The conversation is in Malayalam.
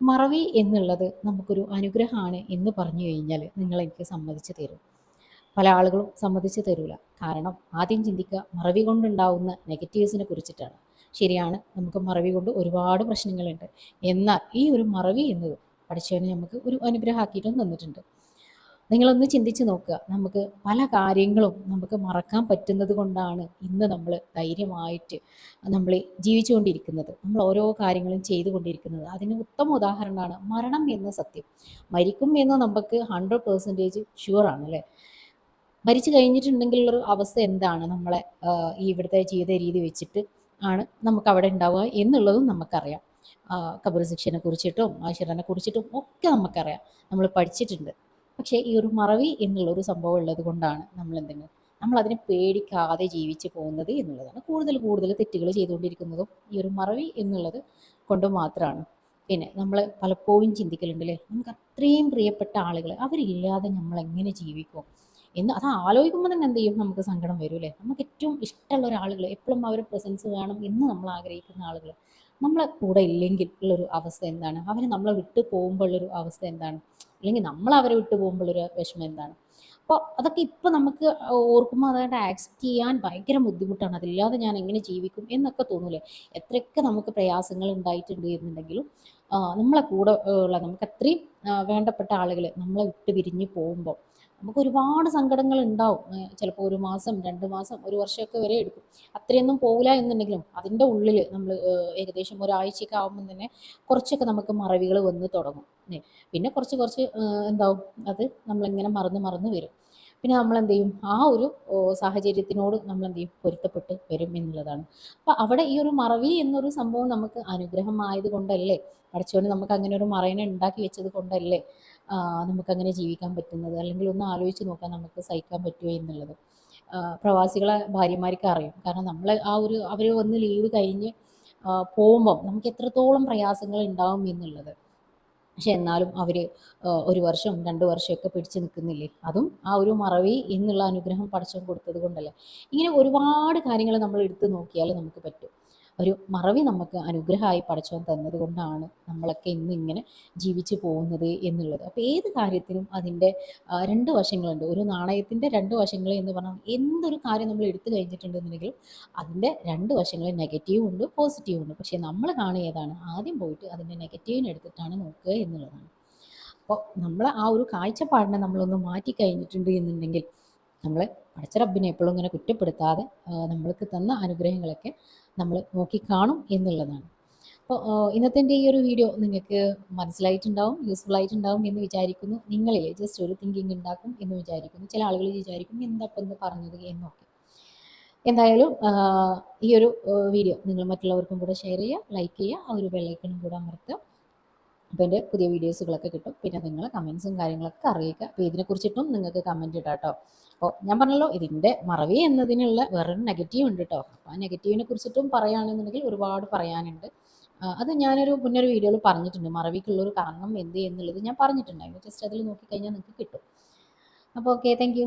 മറവി എന്നുള്ളത് നമുക്കൊരു അനുഗ്രഹമാണ് എന്ന് പറഞ്ഞു കഴിഞ്ഞാൽ നിങ്ങൾ എനിക്ക് സമ്മതിച്ചു തരും. പല ആളുകളും സമ്മതിച്ചു തരില്ല കാരണം ആദ്യം ചിന്തിക്കുക മറവി കൊണ്ടുണ്ടാവുന്ന നെഗറ്റീവ്സിനെ കുറിച്ചിട്ടാണ്. ശരിയാണ് നമുക്ക് മറവി കൊണ്ട് ഒരുപാട് പ്രശ്നങ്ങളുണ്ട്. എന്നാൽ ഈ ഒരു മറവി എന്നത് പഠിച്ചവനെ നമുക്ക് ഒരു അനുഗ്രഹമാക്കിയിട്ടും തന്നിട്ടുണ്ട്. നിങ്ങളൊന്ന് ചിന്തിച്ച് നോക്കുക. നമുക്ക് പല കാര്യങ്ങളും നമുക്ക് മറക്കാൻ പറ്റുന്നത് കൊണ്ടാണ് ഇന്ന് നമ്മൾ ധൈര്യമായിട്ട് നമ്മൾ ജീവിച്ചുകൊണ്ടിരിക്കുന്നത്. നമ്മൾ ഓരോ കാര്യങ്ങളും ചെയ്തുകൊണ്ടിരിക്കുന്നത് അതിന് ഉത്തമ ഉദാഹരണമാണ് മരണം എന്ന സത്യം. മരിക്കും എന്ന് നമുക്ക് ഹൺഡ്രഡ് പേഴ്സന്റേജ് ഷുവറാണ് അല്ലേ? മരിച്ചു കഴിഞ്ഞിട്ടുണ്ടെങ്കിലുള്ളൊരു അവസ്ഥ എന്താണ്? നമ്മളെ ഈ ഇവിടുത്തെ ജീവിത രീതി വെച്ചിട്ട് ആണ് നമുക്ക് അവിടെ ഉണ്ടാവുക എന്നുള്ളതും നമുക്കറിയാം. കബർ ശിക്ഷനെ കുറിച്ചിട്ടും ആശ്വരനെ കുറിച്ചിട്ടും ഒക്കെ നമുക്കറിയാം. നമ്മൾ പഠിച്ചിട്ടുണ്ട്. പക്ഷേ ഈ ഒരു മറവി എന്നുള്ളൊരു സംഭവം ഉള്ളത് കൊണ്ടാണ് നമ്മൾ എന്തെങ്കിലും നമ്മൾ അതിനെ പേടിക്കാതെ ജീവിച്ചു പോകുന്നത് എന്നുള്ളതാണ്. കൂടുതൽ കൂടുതൽ തെറ്റുകൾ ചെയ്തുകൊണ്ടിരിക്കുന്നതും ഈ ഒരു മറവി എന്നുള്ളത് കൊണ്ട് മാത്രമാണ്. പിന്നെ നമ്മൾ പലപ്പോഴും ചിന്തിക്കലുണ്ട് അല്ലേ നമുക്ക് അത്രയും പ്രിയപ്പെട്ട ആളുകൾ അവരില്ലാതെ നമ്മൾ എങ്ങനെ ജീവിക്കും? എന്ന് അത് ആലോചിക്കുമ്പോൾ തന്നെ എന്ത് ചെയ്യും നമുക്ക് സങ്കടം വരും അല്ലേ? നമുക്ക് ഏറ്റവും ഇഷ്ടമുള്ള ഒരാളുകൾ എപ്പോഴും അവരുടെ പ്രസൻസ് വേണം എന്ന് നമ്മൾ ആഗ്രഹിക്കുന്ന ആളുകൾ നമ്മളെ കൂടെ ഇല്ലെങ്കിൽ ഉള്ളൊരു അവസ്ഥ എന്താണ്? അവർ നമ്മളെ വിട്ടു പോകുമ്പോഴുള്ളൊരു അവസ്ഥ എന്താണ്? അല്ലെങ്കിൽ നമ്മൾ അവരെ വിട്ടു പോകുമ്പോഴൊരു വിഷമം എന്താണ്? അപ്പോൾ അതൊക്കെ ഇപ്പം നമുക്ക് ഓർക്കുമ്പോൾ അതായത് ആക്സെപ്റ്റ് ചെയ്യാൻ ഭയങ്കര ബുദ്ധിമുട്ടാണ്. അതില്ലാതെ ഞാൻ എങ്ങനെ ജീവിക്കും എന്നൊക്കെ തോന്നൂലേ? എത്രയൊക്കെ നമുക്ക് പ്രയാസങ്ങൾ ഉണ്ടായിട്ടുണ്ട് എന്നുണ്ടെങ്കിലും നമ്മളെ കൂടെ ഉള്ള നമുക്ക് അത്രയും വേണ്ടപ്പെട്ട ആളുകൾ നമ്മളെ വിട്ട് പിരിഞ്ഞ് പോകുമ്പോൾ നമുക്ക് ഒരുപാട് സങ്കടങ്ങൾ ഉണ്ടാവും. ചിലപ്പോൾ ഒരു മാസം രണ്ട് മാസം ഒരു വർഷമൊക്കെ വരെ എടുക്കും. അത്രയൊന്നും പോകില്ല എന്നുണ്ടെങ്കിലും അതിന്റെ ഉള്ളിൽ നമ്മൾ ഏകദേശം ഒരാഴ്ചയൊക്കെ ആകുമ്പോൾ തന്നെ കുറച്ചൊക്കെ നമുക്ക് മറവികൾ വന്ന് തുടങ്ങും. പിന്നെ കുറച്ച് കുറച്ച് എന്താവും? അത് നമ്മളിങ്ങനെ മറന്ന് മറന്ന് വരും. പിന്നെ നമ്മൾ എന്ത് ചെയ്യും ആ ഒരു സാഹചര്യത്തിനോട് നമ്മൾ എന്ത് ചെയ്യും പൊരുത്തപ്പെട്ട് വരും എന്നുള്ളതാണ്. അപ്പോൾ അവിടെ ഈ ഒരു മറവി എന്നൊരു സംഭവം നമുക്ക് അനുഗ്രഹമായത് കൊണ്ടല്ലേ? പഠിച്ചവന് നമുക്ക് അങ്ങനെ ഒരു മറയനെ ഉണ്ടാക്കി വെച്ചത് കൊണ്ടല്ലേ നമുക്കങ്ങനെ ജീവിക്കാൻ പറ്റുന്നത്? അല്ലെങ്കിൽ ഒന്ന് ആലോചിച്ച് നോക്കാൻ നമുക്ക് സഹിക്കാൻ പറ്റുമോ എന്നുള്ളത്. പ്രവാസികളെ ഭാര്യമാർക്ക് അറിയും. കാരണം നമ്മൾ ആ ഒരു അവർ വന്ന് ലീവ് കഴിഞ്ഞ് പോകുമ്പം നമുക്ക് എത്രത്തോളം പ്രയാസങ്ങൾ ഉണ്ടാവും എന്നുള്ളത്. പക്ഷെ എന്നാലും അവർ ഒരു വർഷം രണ്ട് വർഷമൊക്കെ പിടിച്ചു നിൽക്കുന്നില്ലേ? അതും ആ ഒരു മറവി എന്നുള്ള അനുഗ്രഹം പഠിച്ചു കൊടുത്തത് കൊണ്ടല്ലേ? ഇങ്ങനെ ഒരുപാട് കാര്യങ്ങൾ നമ്മൾ എടുത്തു നോക്കിയാൽ നമുക്ക് പറ്റും. ഒരു മറവി നമുക്ക് അനുഗ്രഹമായി പഠിച്ചു തന്നത് കൊണ്ടാണ് നമ്മളൊക്കെ ഇന്ന് ഇങ്ങനെ ജീവിച്ചു പോകുന്നത് എന്നുള്ളത്. അപ്പോൾ ഏത് കാര്യത്തിനും അതിന്റെ രണ്ട് വശങ്ങളുണ്ട്. ഒരു നാണയത്തിന്റെ രണ്ട് വശങ്ങൾ എന്ന് പറഞ്ഞാൽ എന്തൊരു കാര്യം നമ്മൾ എടുത്തു കഴിഞ്ഞിട്ടുണ്ടെന്നുണ്ടെങ്കിലും അതിന്റെ രണ്ട് വശങ്ങൾ നെഗറ്റീവും ഉണ്ട് പോസിറ്റീവും ഉണ്ട്. പക്ഷേ നമ്മൾ കാണുകയതാണ് ആദ്യം പോയിട്ട് അതിന്റെ നെഗറ്റീവിനെ എടുത്തിട്ടാണ് നോക്കുക എന്നുള്ളതാണ്. അപ്പോൾ നമ്മൾ ആ ഒരു കാഴ്ചപ്പാടിനെ നമ്മളൊന്ന് മാറ്റി കഴിഞ്ഞിട്ടുണ്ട് എന്നുണ്ടെങ്കിൽ നമ്മൾ പഠിച്ച റബ്ബിനെ എപ്പോഴും ഇങ്ങനെ കുറ്റപ്പെടുത്താതെ നമ്മൾക്ക് തന്ന അനുഗ്രഹങ്ങളൊക്കെ നമ്മൾ നോക്കിക്കാണും എന്നുള്ളതാണ്. അപ്പോൾ ഇന്നത്തെ ഈ ഒരു വീഡിയോ നിങ്ങൾക്ക് മനസ്സിലായിട്ടുണ്ടാവും യൂസ്ഫുൾ ആയിട്ടുണ്ടാവും എന്ന് വിചാരിക്കുന്നു. നിങ്ങളിൽ ജസ്റ്റ് ഒരു തിങ്കിങ് ഉണ്ടാക്കും എന്ന് വിചാരിക്കുന്നു. ചില ആളുകൾ വിചാരിക്കും എന്താപ്പം എന്ന് പറഞ്ഞത്? എന്നൊക്കെ. എന്തായാലും ഈ ഒരു വീഡിയോ നിങ്ങൾ മറ്റുള്ളവർക്കും കൂടെ ഷെയർ ചെയ്യുക ലൈക്ക് ചെയ്യുക ആ ഒരു ബെല്ലൈക്കണും കൂടെ അമർത്തുക. അപ്പോൾ എന്റെ പുതിയ വീഡിയോസുകളൊക്കെ കിട്ടും. പിന്നെ നിങ്ങൾ കമൻസും കാര്യങ്ങളൊക്കെ അറിയിക്കുക. അപ്പോൾ ഇതിനെക്കുറിച്ചിട്ടും നിങ്ങൾക്ക് കമന്റ് ഇടാം കേട്ടോ അപ്പോൾ ഞാൻ പറഞ്ഞല്ലോ ഇതിന്റെ മറവി എന്നതിനുള്ള വേറൊരു നെഗറ്റീവ് ഉണ്ട് കേട്ടോ അപ്പോൾ ആ നെഗറ്റീവിനെ കുറിച്ചിട്ടും പറയുകയാണെന്നുണ്ടെങ്കിൽ ഒരുപാട് പറയാനുണ്ട്. അത് ഞാനൊരു മുന്നൊരു വീഡിയോയിൽ പറഞ്ഞിട്ടുണ്ട്. മറവിക്കുള്ളൊരു കാരണം എന്ത് എന്നുള്ളത് ഞാൻ പറഞ്ഞിട്ടുണ്ടായിരുന്നു. ജസ്റ്റ് അതിൽ നോക്കിക്കഴിഞ്ഞാൽ നിങ്ങൾക്ക് കിട്ടും. അപ്പോൾ ഓക്കെ താങ്ക്